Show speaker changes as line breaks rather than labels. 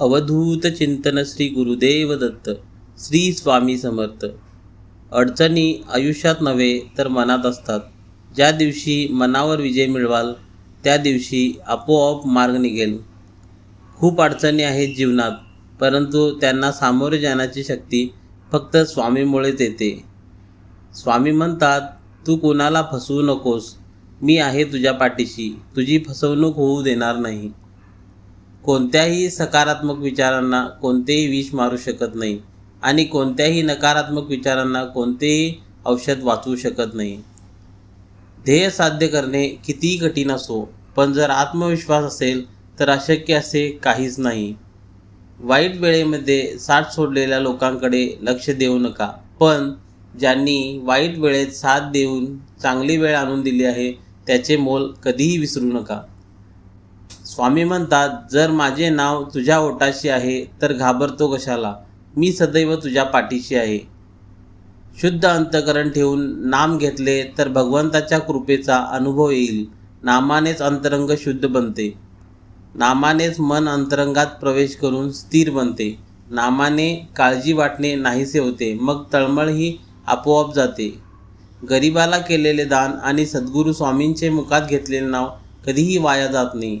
अवधूत चिंतन श्री गुरुदेव दत्त श्री स्वामी समर्थ. अडचणी आयुष्यात नव्हे तर मनात असतात. ज्या दिवशी मनावर विजय मिळवाल त्या दिवशी आपोआप मार्ग निघेल. खूप अडचणी आहेत जीवनात परंतु त्यांना सामोरे जाण्याची शक्ती फक्त स्वामीमुळेच येते. स्वामी म्हणतात तू कोणाला फसवू नकोस. मी आहे तुझ्या पाठीशी. तुझी फसवणूक होऊ देणार नाही. कोणत्याही सकारात्मक विचारांना कोणतेही विष मारू शकत नाही आणि कोणत्याही नकारात्मक विचारांना कोणतेही औषध वाचवू शकत नाही. ध्येय साध्य करणे कितीही कठीण असो पण जर आत्मविश्वास असेल तर अशक्य असे काहीच नाही. वाईट वेळेमध्ये साथ सोडलेल्या लोकांकडे लक्ष देऊ नका पण ज्यांनी वाईट वेळेत साथ देऊन चांगली वेळ आणून दिली आहे त्याचे मोल कधीही विसरू नका. स्वामी म्हणतात जर माझे नाव तुझ्या ओटाशी आहे तर घाबरतो कशाला? मी सदैव तुझ्या पाठीशी आहे. शुद्ध अंतकरण ठेवून नाम घेतले तर भगवंताच्या कृपेचा अनुभव येईल. नामानेच अंतरंग शुद्ध बनते. नामानेच मन अंतरंगात प्रवेश करून स्थिर बनते. नामाने काळजी वाटणे नाहीसे होते मग तळमळ ही आपोआप जाते. गरिबाला केलेले दान आणि सद्गुरू स्वामींचे मुखात घेतलेले नाव कधीही वाया जात नाही.